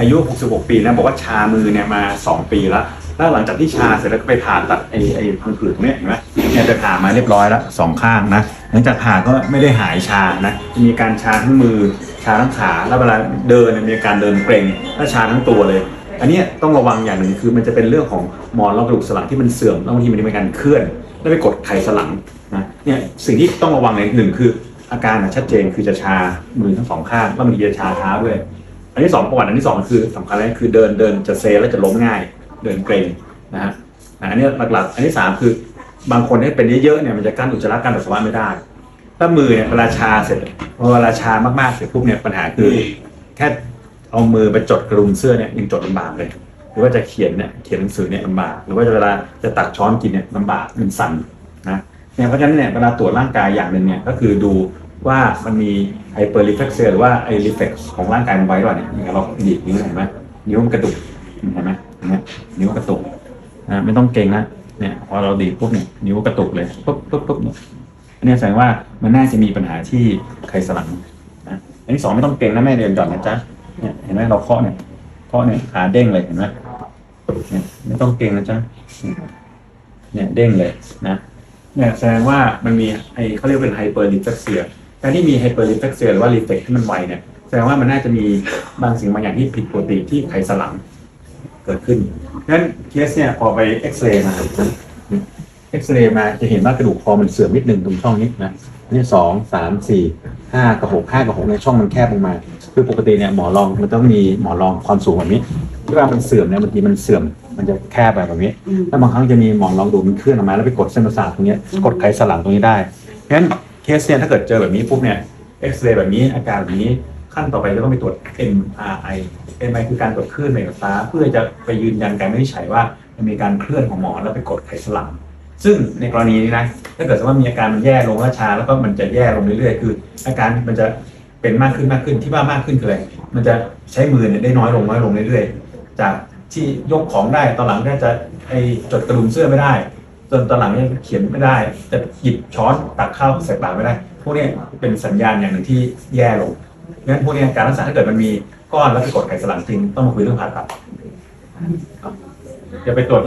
อายุ 66 ปีนะบอกว่าชามือเนี่ยมา 2 ปีแล้ว แล้วหลังจากที่ชาเสร็จแล้วก็ไปผ่าตัดไอ้ไอ้พังผืดตรงเนี้ยเห็นไหมเนี่ยไปผ่ามาเรียบร้อยแล้วสองข้างนะหลังจากผ่าก็ไม่ได้หายชานะจะมีการชาทั้งมือชาทั้งขาแล้วเวลาเดินเนี่ยมีอาการเดินเกร็งและชาทั้งตัวเลย อันเนี้ยต้องระวังอย่างหนึ่งคือมันจะเป็นเรื่องของหมอนรองกระดูกสันหลังที่มันเสื่อมแล้วบางทีมันมีการเคลื่อน แล้วไปกดไขสันหลังนะเนี่ยสิ่งที่ต้องระวังในหนึ่งคืออาการนะชัดเจนคือจะชามือทั้งสองข้างแล้วบางทีจะชาเท้าด้วย อันที่สองประวัติอันที่สองคือสำคัญเลยคือเดินเดินจะเซแล้วจะล้มง่าย เดินเกรงนะฮะอันนี้หลักๆ อันที่สามคือบางคนที่เป็นเยอะๆเนี่ยมันจะกั้นอุจจาระกั้นปัสสาวะไม่ได้ ถ้ามือเนี่ยเวลาชาเสร็จพอเวลาชามากๆเสร็จปุ๊บเนี่ยปัญหาคือแค่เอามือไปจดกระดุมเสื้อเนี่ยยังจดลำบากเลย หรือว่าจะเขียนเนี่ยเขียนหนังสือเนี่ยลำบาก หรือว่าจะเวลาจะตักช้อนกินเนี่ยลำบากมันสั่นนะเนี่ยเพราะฉะนั้นเนี่ยเวลาตรวจร่างกายอย่างหนึ่งเนี่ยก็คือดู ว่ามันมีไฮเปอร์รีเฟกเซียหรือว่าไอรีเฟกของร่างกายมันไว้หรือเปล่าเนี่ยอย่างเราดีดนิ้วเห็นไหมนิ้วมันกระตุกเห็นไหมเห็นไหมนิ้วกระตุกนะไม่ต้องเกรงนะเนี่ยพอเราดีดปุ๊บเนี่ยนิ้วกระตุกเลยปุ๊บปุ๊บปุ๊บเนี่ยอันนี้แสดงว่ามันน่าจะมีปัญหาที่ไขสันหลังนะอันที่สองไม่ต้องเก่งนะแม่เดินก่อนนะจ๊ะเนี่ยเห็นไหมเราเคาะเนี่ยเคาะเนี่ยขาเด้งเลยเห็นไหมเนี่ยไม่ต้องเก่งนะจ๊ะเนี่ยเด้งเลยนะเนี่ยแสดงว่ามันมีไอเขาเรียกเป็นไฮเปอร์ลิเฟกเซีย การที่มีไฮเปอร์ลิเฟกเซียหรือว่ารีเฟกที่มันไวเนี่ยแสดงว่ามันน่าจะมีบางสิ่งบางอย่างที่ผิดปกติที่ไขสันหลังเกิดขึ้นงั้นเคสเนี่ยพอไปเอ็กซเรย์มาเอ็กซเรย์มาจะเห็นว่ากระดูกคอมันเสื่อมนิดหนึ่งตรงช่องนี้นะนี่สองสามสี่ห้ากับหกห้ากับหกในช่องมันแคบลงมา คือปกติเนี่ยหมอรองมันต้องมีหมอรองความสูงแบบนี้ที่ว่ามันเสื่อมเนี่ยบางทีมันเสื่อมมันจะแคบไปแบบนี้ แล้วบางครั้งจะมีหมอนรองดูมันเคลื่อนออกมาแล้วไปกดเส้นประสาทตรงนี้กดไขสันหลังตรงนี้ได้งั้น เคสเนี่ยถ้าเกิดเจอแบบนี้ปุ๊บเนี่ยเอ็กซเรย์แบบนี้อาการแบบนี้ขั้นต่อไปก็ต้องไปตรวจ MRI MRI คือการตรวจคลื่นในสายตาเพื่อจะไปยืนยันการวินิจฉัยว่ามันมีการเคลื่อนของหมอนแล้วไปกดไขสันหลัง ซึ่งในกรณีนี้นะถ้าเกิดสมมติว่ามีอาการมันแย่ลงแล้วชาแล้วก็มันจะแย่ลงเรื่อยๆคือ อาการมันจะเป็นมากขึ้นมากขึ้นที่ว่ามากขึ้นคืออะไรมันจะใช้มือเนี่ยได้น้อยลงน้อยลงเรื่อยๆ จากที่ยกของได้ตอนหลังก็จะไอจดกระดุมเสื้อไม่ได้ จนตอนหลังเนี่ยเขียนไม่ได้ จะหยิบช้อนตักข้าวใส่ปากไม่ได้ พวกนี้เป็นสัญญาณอย่างหนึ่งที่แย่ลงงั้นพวกนี้การรักษาถ้าเกิดมันมีก้อนแล้วไปกดไขสันหลังจริงต้องมาคุยเรื่องผ่าตัดครับอย่าไปตรวจ